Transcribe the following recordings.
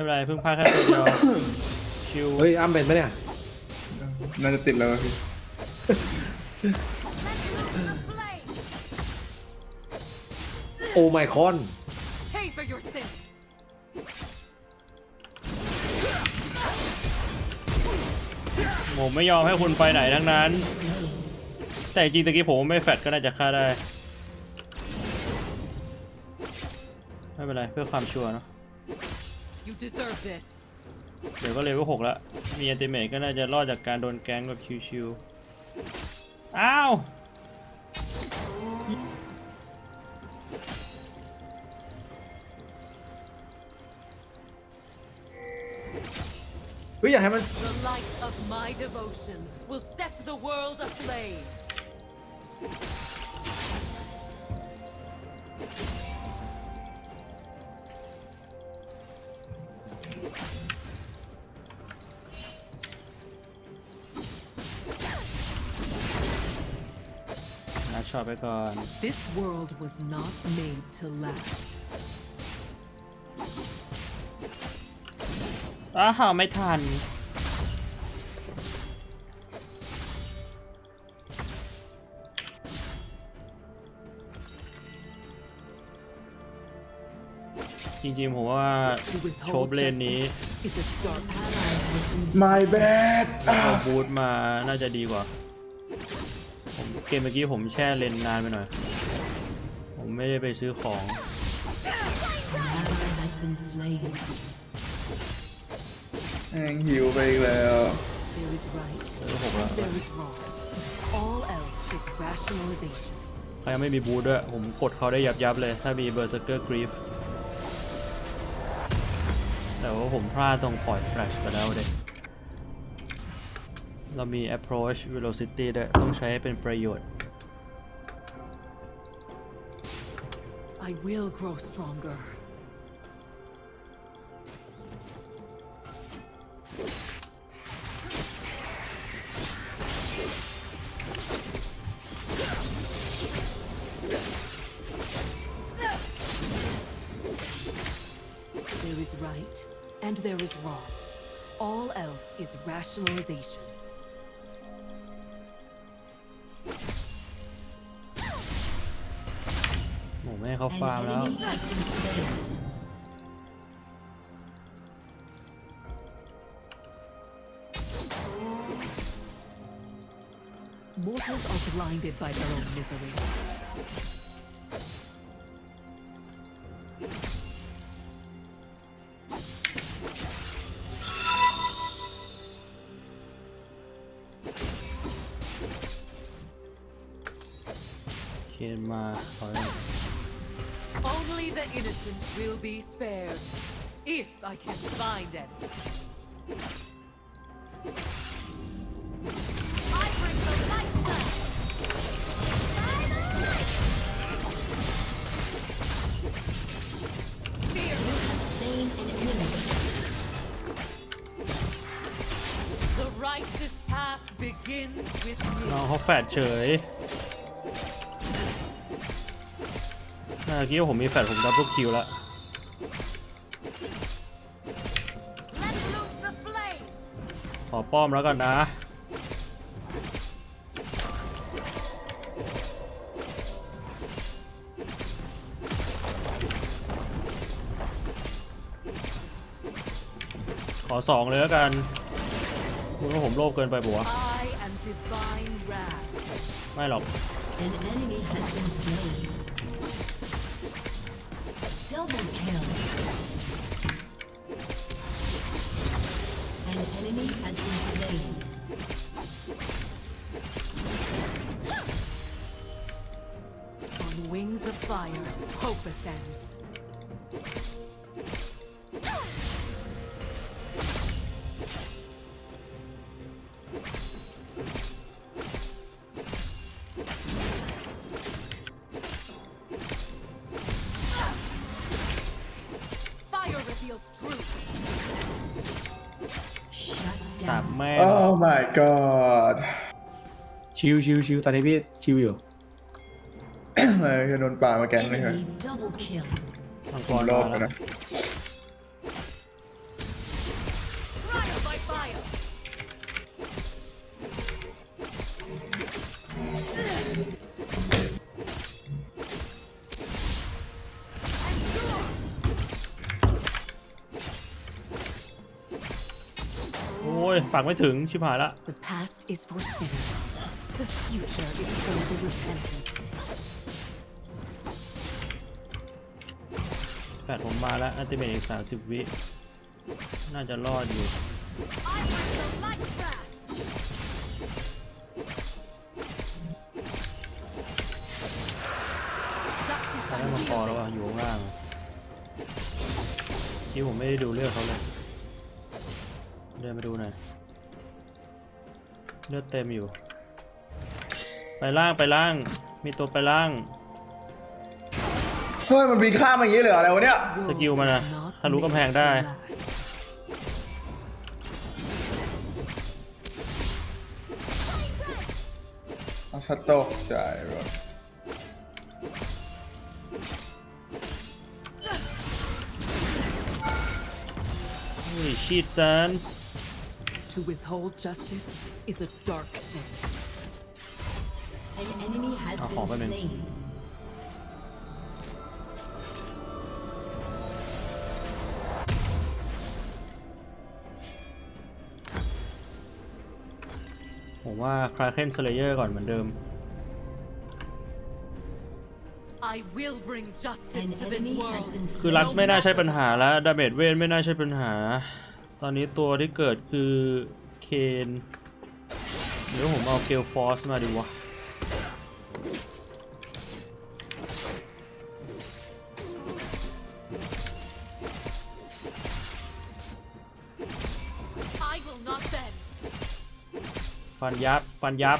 ไม่เป็นไรเพิ่งพลาดแค่ตัวเดียวชิวเฮ้ยอ้ำเป็นปะเนี่ยน่าจะติดแล้วอะพี่โอ้ไมคอน Pay for your sins. ผมไม่ยอมให้คุณไปไหนทั้งนั้น แต่จริงๆตะกี้ผมไม่แฟดก็น่าจะฆ่าได้ ไม่เป็นไรเพื่อความชัวร์เนอะ You deserve this. เดี๋ยวก็เลเวลหกแล้วมีอันติเมทก็น่าจะรอดจากการโดนแก๊งแบบชิวๆ อ้าว เฮ้ยอยากให้มัน The light of my devotion will set the world aflame. ดช็อตไปก่อน This world was not made to last. อ้าวไม่ทัน จริงๆ ผมว่า To โชบ withhold เลนนี้ justice is a dark My bad เอาบูทมาน่าจะดีกว่าผม เกมเมื่อกี้ผมแช่เลนนานไปหน่อย ผมไม่ได้ไปซื้อของ ally has been slain. แห้งหิวไปอีกแล้ว There is right. ซื้อหกแล้ว There is wrong. All else is rationalization. เขายังไม่มีบูทด้วย ผมกดเขาได้ยับยับๆเลย ถ้ามีเบอร์เซอร์เกอร์กรีฟแต่ว่าผมพลาดตรงปล่อยแฟลชไปแล้วเด็ก เรามี approach velocity ด้วย ต้องใช้ให้เป็นประโยชน์ I will grow stronger. There is right and there is wrong. All else is rationalization. เขา An ฟาร์มแล้ว enemy has been slain. Mortals are blinded by their own misery. will be spared. If I can find any. I bring the light down. Fear Slain an enemy. the righteous path begins with น้อง me. เขาแฟดเฉยเมื่อกี้ผมมีแฟดผมดับเบิลคิวแล้ว ป้อมแล้วกันนะขอสองเลยแล้วกันคุณว่าผมโลภเกินไปปะวะ I am divine wrath. ไม่หรอก On wings of fire, hope ascends. สาม down. แม่ Oh my god ชิวชิวชิวตอนนี้พี่ชิวอยู่ไม่จะโดนป่ามาแกงเลยครับ Enemy double kill. มังกผมรรอบมาไปแล้วนะ ปากไม่ถึงชิบหายละ The past is for sinners. The future is for the repentant. แปดผมมาแล้วอัลติเมทอีกสามสิบวิ น่าจะรอดอยู่ตอนแรกมาคอแล้วอะอยู่ข้างล่างอะที่ผมไม่ได้ดูเลือดเขาเลย เดินมาดูหน่อย เลือดเต็มอยู่ ไปล่างไปล่าง มีตัวไปล่าง เฮ้ยมันบินข้ามมาอย่างนี้เลยเหรออะไรวะเนี่ยสกิลมันอะทะลุกำแพงได้ เอาสตกใจแบบอุ้ยชีดซัน To withhold justice is a dark sin. An enemy has Ah, been hop in. slain. ผมว่าคลาเคนสเลเยอร์ก่อนเหมือนเดิม I will bring justice An to this enemy has world. been คือ slain. ลักซ์ไม่น่าใช่ปัญหาแล้วดาเมจเวทไม่น่าใช่ปัญหา ตอนนี้ตัวที่เกิดคือเคนเดี๋ยวผมเอาเกลฟอสมาดีวะ I will not bend. ฟันยับ ฟันยับ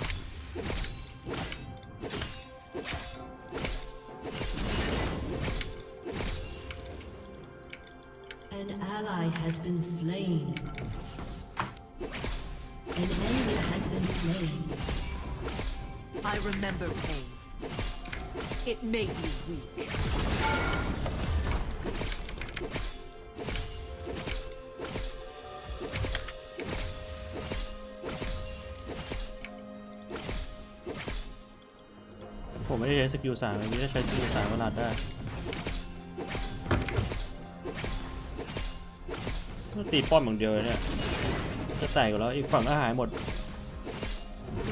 remember pain. It made me weak. ผมไม่ได้ใช้สกิลสามอันนี้จะใช้สกิลสามเวลาได้ต้องตีป้อมอย่างเดียวเลยเนี่ย จะแตกอยู่แล้วอีกฝั่งก็หายหมด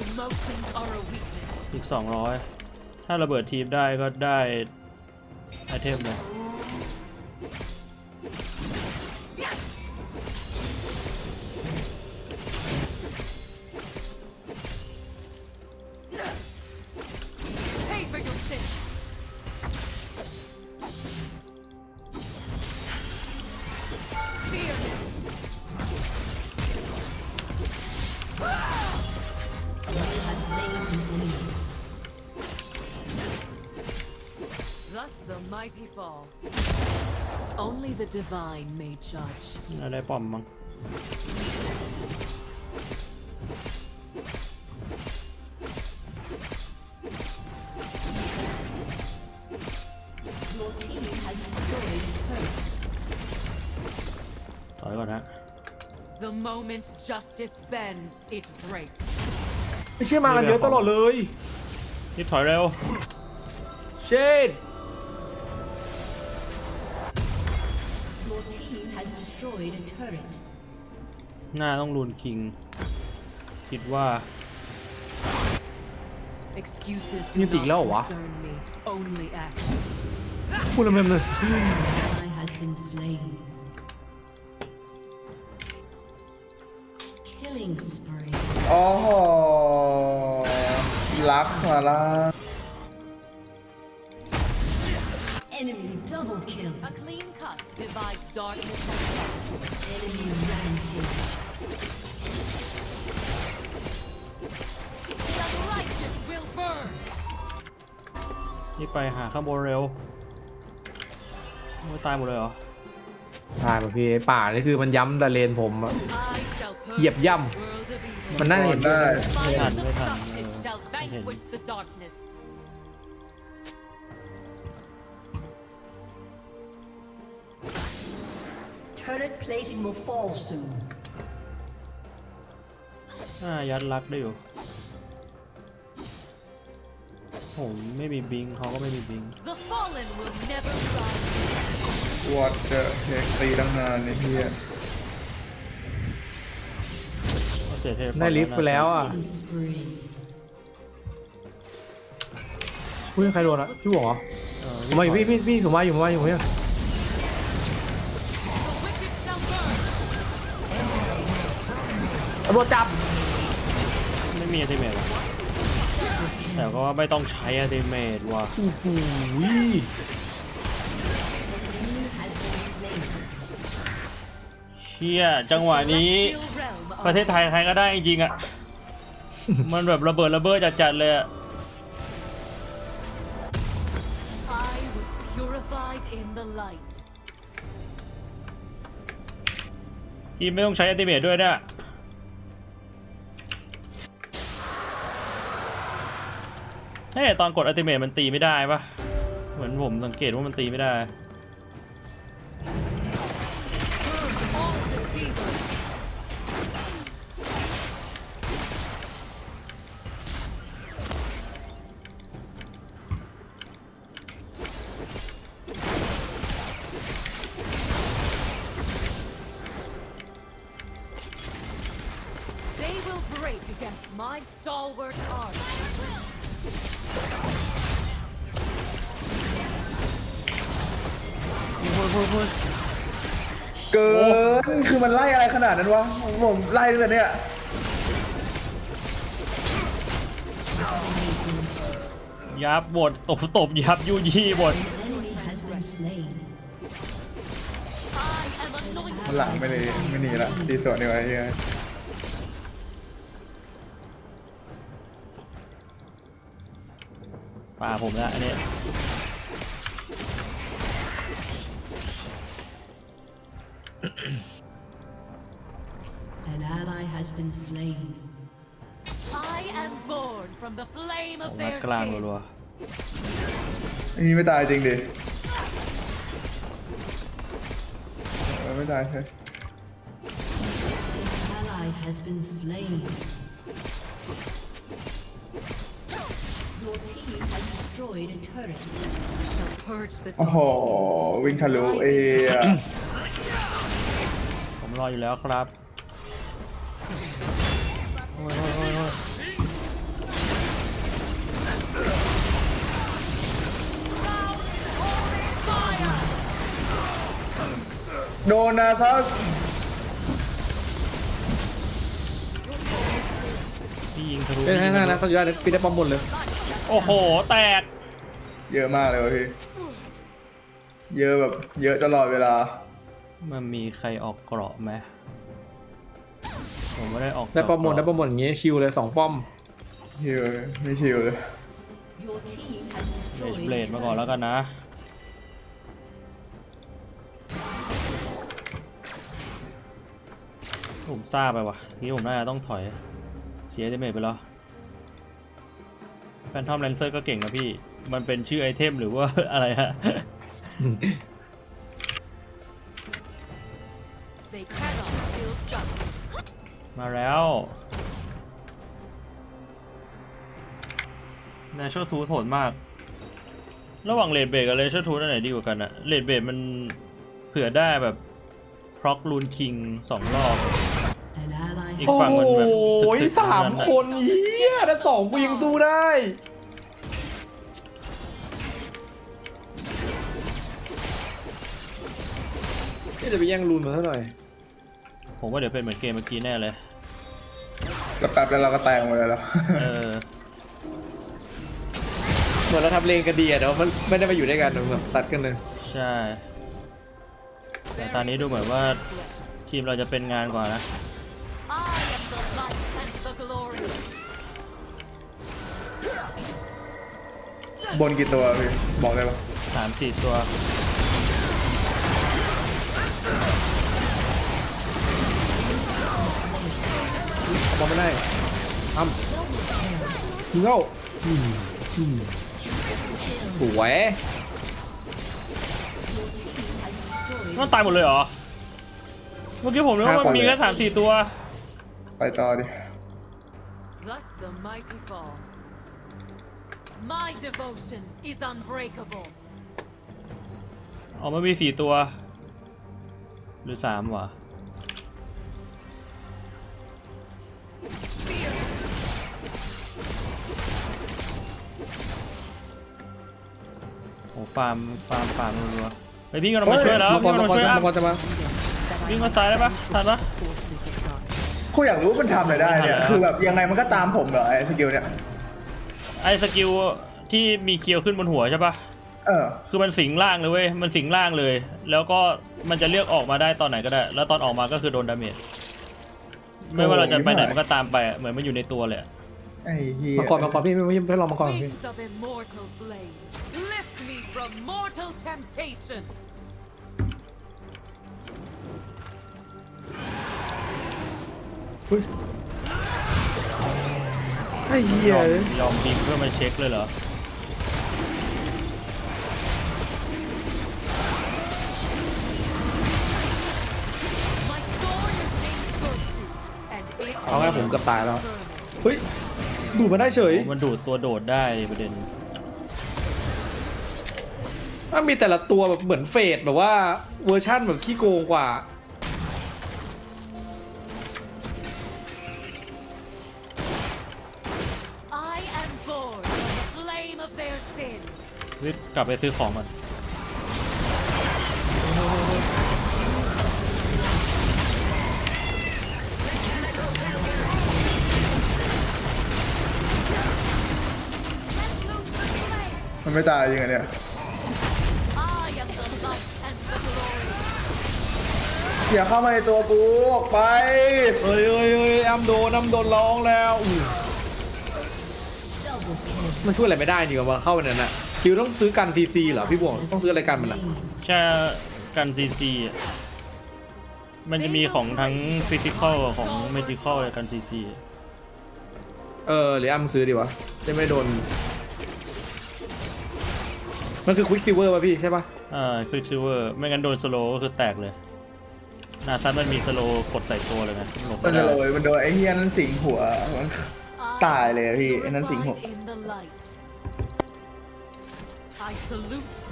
Emotions are a weakness. อีก 200 ถ้าระเบิดทีมได้ก็ได้ไอเทมเลย mighty fall. Only the divine may judge. น่าได้ป้อมมั้ง Your team has destroyed a turret. ถอยก่อนฮะ The moment justice bends, it breaks. ไม่เชื่อมากันเยอะตลอดเลย นี่ถอยเร็ว เชด team has destroyed a turret. หน้าต้องรูนคิง คิดว่า Excuses do นี่ติดแล้วเหรอ not วะ concern me. Only actions. พูดแล้วแม่เลย Ally has been slain. Killing spree. โอ้โหลักซ์มาละ Enemy double kill. A Clean cut divides darkness. Enemy rampage. The righteous will burn. นี่ไปหาข้างบนเร็วไม่ตายหมดเลยเหรอใช่ป่ะพี่ไอ้ป่านี่คือมันย้ำแต่เลนผมอะ I shall purge เหยียบย่ the world of evil. ำมันน่าจะเห็นได้ Fires Thanh, of Thanh, justice ờ, shall Thanh Hiền. vanquish the darkness. Turret plating will fall soon. อ่ายัดลักได้อยู่ผมไม่มีบิงเขาก็ไม่มีบิง The fallen will never rise. วอดเดอร์เฮกตีตั้งนานในที่ก็เสียเทปได้ลิฟต์ไปแล้วอะ Spree. อุ้ยใครโดนอะพี่หวงเหรอเออผมมาอยู่พี่พี่พี่ผมมาอยู่ผมมาอยู่ผมมาอยู่ ตำรวจจับ ไม่มีอัติเมตว่ะแต่ก็ไม่ต้องใช้อัติเมตว่ะโอ้โหเชี่ยจังหวะนี้ ประเทศไทยใครก็ได้จริงๆอะ มันแบบระเบิดระเบ้อจัดๆเลยอะ I was purified in the light. ทีมไม่ต้องใช้อัติเมตด้วยเนี่ย ฮ้ตอนกดอัติเมตมันตีไม่ได้ปะเหมือนผมสังเกตว่ามันตีไม่ได้ นาดนั้นวะผมไล่ตั้งแต่เนี้ยยับบทตบตบยับยูยี่บท Enemy has been slain. I am anointed. มันหลังไม่เลยไม่หนีละตีสวนดีกว่าไอ้เหี้ยป่าผมละอันนี้ ally has been slain. I am born from the flame ออ of กมา their กลาง sins. รัวอันนี้ไม่ตายจริงดิเออไม่ตายใช่ Ally has been slain. Your team has destroyed a turret. Shall purge the โอ้โห วิ่งทะลุเออะๆผมรออยู่แล้วครับ โดนาซัสพี่ยิงทะลุเป็นนั่นนะสัญญาณพี่ได้ป้อมบนเลย โอ้โห แตก เยอะมากเลยวะพี่ เยอะแบบเยอะตลอดเวลา มันมีใครออกเกราะไหมผมไม่ได้ออกได้ป้อมบนได้ป้อมบนอย่างงี้ชิวเลยสองป้อม ชิวไม่ชิวเลย Your team has เบส destroyed เบลด a มาก่อน turret. แล้วกันนะ ผมทราบไปว่ะนี่ผมน่าจะต้องถอย เสียเดเมจไปแล้วแฟนทอมแลนเซอร์ก็เก่งนะพี่ มันเป็นชื่อไอเทมหรือว่าอะไรฮะ They cannot still jump. มาแล้วน t ช r a l ทูโหดมาก ระหว่างเลดเบรกกับเลเชอร์ทูอันไหนดีกว่ากันอะเลดเบรกมันเผื่อได้แบบพร็อกลูนคิงสองรอบ An ally อีก has ฝั่งมันแบบโอ้ยถึกๆสามทั้งนั้นอะคนเฮียแต่สองกูยังสู้ได้ นี่จะไปแย่งรูนมาเท่าไหร่อยผมว่าเดี๋ยวเป็นเหมือนเกมเมื่อกี้แน่เลยแล้วแป๊บแล้วเราก็แตกหมดเลยแล้ว เออเหมือนเราทำเลนกันดีอะแต่ว่ามันไม่ได้มาอยู่ด้วยกันมันแบบตัดกันเลย ใช่ แต่ตอนนี้ดูเหมือนว่าทีมเราจะเป็นงานกว่านะ บนกี่ตัวพี่บอกได้ปะสามสี่ตัวเอามาไม่ได้ทำยิงเข้าอืมอืมสวย destroyed มันตายหมดเลยเหรอ เมื่อกี้ผมนึกว่ามันมีแค่สามสี่ตัว ไปต่อดิ Thus the mighty fall. My devotion is unbreakable. อ๋อมันมีสี่ตัว หรือสามวะโอ้ฟาร์มฟาร์มฟาร์มรัวๆไปพี่กำลังมาช่วยแล้วมังกพี่รกำมัลังงกมารช่วยอะมังกรจะมาวิ่งมาซ้ายได้ปะทันปะ กูอยากรู้ว่ามันทำอะไรได้เนี่ยไม่ทันแล้วคือแบบยังไงมันก็ตามผมเหรอไอ้สกิลเนี่ย ไอ้สกิลที่มีเคียวขึ้นบนหัวใช่ปะเออ คือมันสิงล่างเลยเว้ย มันสิงล่างเลย แล้วก็มันจะเลือกออกมาได้ตอนไหนก็ได้ แล้วตอนออกมาก็คือโดนดาเมจ ไม่ว่าเราจะไปไหนมันก็ตามไปอะเหมือนมันอยู่ในตัวเลยอะไอ้เหี้ยมังกรมังกรพี่ไม่ไม่ไม่ลองมังกรพี่ Wings of immortal flame, lift me from mortal temptation. อุ๊ยไอ้เหี้ยยอมยอมบิงเพื่อมาเช็คเลยเหรอ My sword is named virtue, and it เอาไงผมเกือบตายแล้ว eternal. เฮ้ย ดูดมาได้เฉย มันดูดตัวโดดได้ประเด็นมันมีแต่ละตัวแบบเหมือนเฟดแบบว่าเวอร์ชั่นแบบขี้โกงกว่า วิทกลับไปซื้อของก่อนมันไม่ตายจริงอะเนี่ย I am the light and the glory. อย่าเข้ามาในตัวกูออกไปเอ้ยเอ้ยเอ้ยอ้ำโดนอ้ำโดนร้องแล้วอู้ Double kill. มันช่วยอะไรไม่ได้จริงๆมาเข้าไปนั่นน่ะ คิวต้องซื้อกันซีซีเหรอพี่บวงต้องซื้ออะไรกันมันอะแค่กันซีซีมันจะมีของทั้งฟิสิกอลของเมดิคอลกันซีซีเออหรืออ้ำซื้อดีวะจะไม่โดน มันคือควิกซิเวอร์ป่ะพี่ใช่ป่ะอ่าควิกซิเวอร์ไม่งั้นโดนสโลก็คือแตกเลยหนาซันมันมีสโลกดใส่ตัวเลยนะหลบมันไม่จะได้โรยมันโดนไอ้เฮียนั่นสิงหัวมัน I ตายเลยอะพี่ไอ้นั่นสิงหัว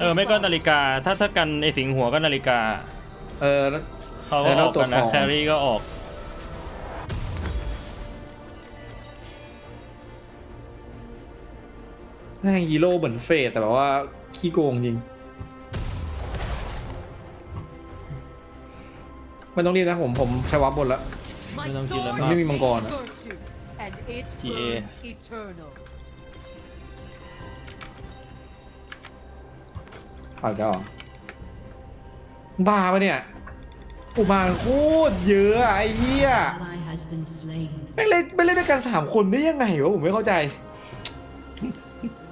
เออไม่ก็นาฬิกา ถ้าถ้ากันไอสิงหัวก็นาฬิกา เออแล้วเขาเอก็ออแล้วอกตัวกันนะของแครี่ก็ออกแม่งฮีโร่เหมือนเฟดแต่แบบว่า ขี้โกงจริง มันต้องรีบนะผมผมใช้วับบนแล้ว My ไม่ต้องกินแล้ว sword มันไม่มีมังกร is อะ virtue, and it GA. burns eternal. เอาจะออกบ้าปะเนี่ยอุมาโคตรเยอะอะไอ้เหี้ย Ally has been slain. แม่งเล่นไม่เล่นด้วยกันสามคนได้ยังไงวะผมไม่เข้าใจ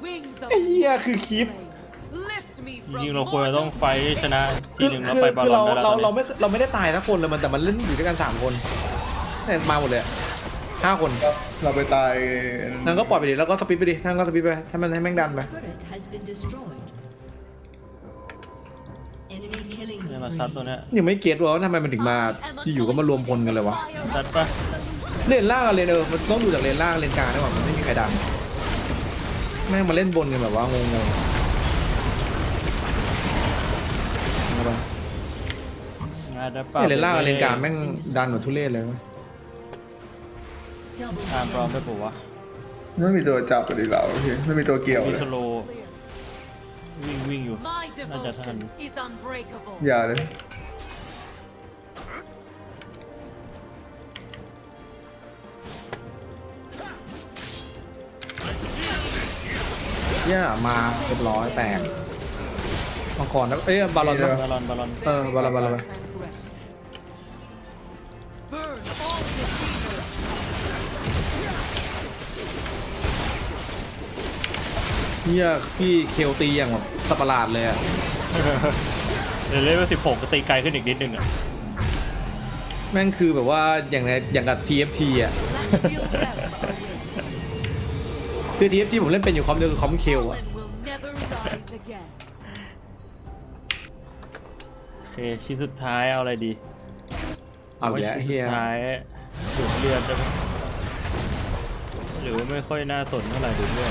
Wings of ไอ้เหี้ยคือคลิป flame, lift me จ from ริงๆเราควรจะต้อง mortal ไฟท์ชนะทีคือหนึ่งแล้วคือไปบอลคือลอเรานได้แล้วเราตอนเรานี้ไม่เราไม่ได้ตายสักคนเลยมันแต่มันเล่นอยู่ด้วยกันสามคนเนี่ยมาหมดเลยอะห้าคนเราไปตายนั่นก็ปล่อยไปดิแล้วก็สปีดไปดินั่นก็สปีดไปให้มันให้แม่งดันไป Turret has been destroyed. Enemy killing เนี่ยมาซัด spree. ยตัวเนี้ยังไม่เก็ตว่าทำไมมันถึงมาอยู่ๆก็มารวมพลกันเลยวะ fire ซัดปะเลนล่างกับเลนเออมันต้องดูจากเลนล่างเลนกลางด้วยว่ามันไม่มีใครดันแม่งมาเล่นบนกันแบบว่างงๆเอาปะงานได้ปะเนี่ยเลนล่างกับเลนกลางแม่งดันแบบทุเรศเลยเว้ย Double ตามปลอม kill. ได้ปะวะไม่มีตัวจับอะดิเราพี่ไม่มีตัวเกี่ยวมีเลยสโลวิ่ devotion is unbreakable. อย่าเลย เหี้ย่มาเรียบร้อยแตกมังกรแล้วเอ้ยบาลอนเดี๋ปะยวบอลลอนบอลลอน เออบาลอนบาลอน Transgressions. Burn all deceivers. เฮียพี่เคลตีอย่างแบบ สัตว์ประหลาดเลยอะเดี๋ยวเลเวลสิบหกก็ตีไกลขึ้นอีกนิดนึงอะแม่งคือแบบว่าอย่างไรอย่างกับ TFT อะ Let's deal them. คือ TFT ผมเล่นเป็นอยู่คอมเดียวคือคอมเคลอะ Fallen will never rise again. โอเคชิ้นสุดท้ายเอาอะไรดีเอาอีกแล้วไว้ชิ้นเฮีสุยดท้ายดูดเลือดได้ไหมหรือว่าไม่ค่อยน่าสนเท่าไหร่ดูด้วย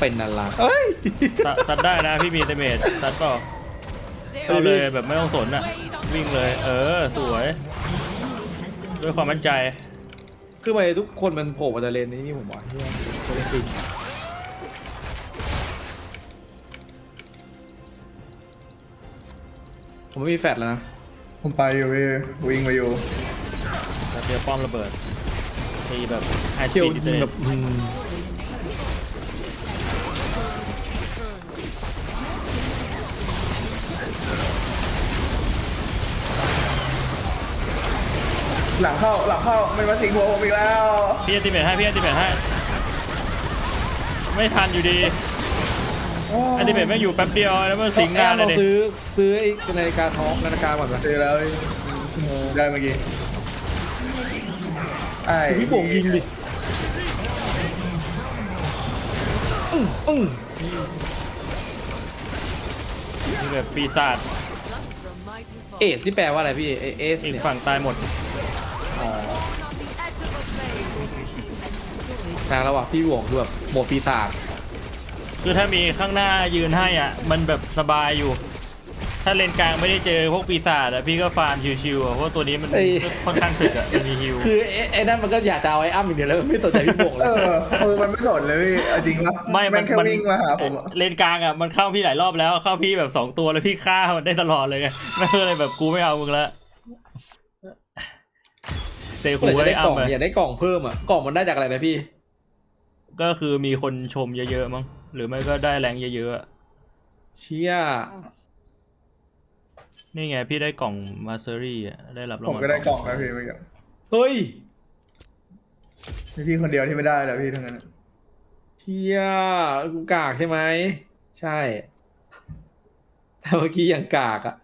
เป็นอะไรเอ้ยซัดซัดได้นะพี่มีเตเมจซัดเปล่า There เอา is เลยแบบไม่ต้องสนอะ วิ่งเลย เออ สวย has been ด้วยความมั่นใจ คือไปทุกคนมันโผล่มาจากเลนนี้นี่ผมว่าเฮียตัวเล่นจริงผมไม่มีแฟลชแล้วนะผมไปอยู่พี่วิ่งไปอยู่แล้วเจอป้อมระเบิดตีแบบไฮสเที่ยวปีดอินเทอยิงร์เน็แบตบ หลังเข้าหลังเข้าไม่มาสิงหัวผมอีกแล้วพี่อันติเมทให้พี่อันติเมทให้ไม่ทันอยู่ดีอันติเมทไม่งอยู่แป๊บเดียวแล้วมันสิงนานเลเรายดิซื้อซื้อไอ้นาฬิกาทองนาฬิกาก่อนไหมเจอแล้วได้เมื่อกี้ไอ้พี่โป่งยิงดิอื้ออื้อนี่แบบปีศาจ from mighty fall. เอสที่แปลว่าอะไรพี่เอเอสอีกเนี่ยฝั่งตายหมด อ๋อ On the edge of a flame. นานแล้วว่ะพี่หวงคือแบบโหมดปีศาจคือถ้ามีข้างหน้ายืนให้อะ มันแบบสบายอยู่ ถ้าเลนกลางไม่ได้เจอพวกปีศาจอะพี่ก็ฟาร์มชิวๆอะเพราะว่าตัวนี้มันค่อนข้างถึกอะมันมีฮิวคือไอ้ไอ้นั่นมันก็อยากจะเอาไอ้อ้ำอย่างเดียวแล้วมันไม่สนใจพี่หวงเลเอยอเออมันไม่สนเลยพี่เอาจริงปะไม่มันแม่งแค่มันวิ่งมาหาผมอะเลนกลางอะมันเข้าพี่หลายรอบแล้วเข้าพี่แบบสองตัวแล้วพี่ฆ่ามันได้ตลอดเลยไงไม่เลยแบบกูไม่เอามึงละ เตะอยาหูกจะไอ้ได้กล่องอ้ำไปอยากได้กล่องเพิ่มอะกล่องมันได้จากอะไรนะพี่ ก็คือมีคนชมเยอะๆมั้งหรือไม่ก็ได้แรงเยอะๆอะเชี่ยนี่ไงพี่ได้กล่องมาสเตอรี่อะได้รับรางผมวัลก็ได้กล่องนะพี่เมื่อกี้เฮ้ยมีพี่คนเดียวที่ไม่ได้แหละพี่ทั้งนั้นเชี่ยกูกากใช่ไหมใช่แต่เมื่อกี้ยังกากอะ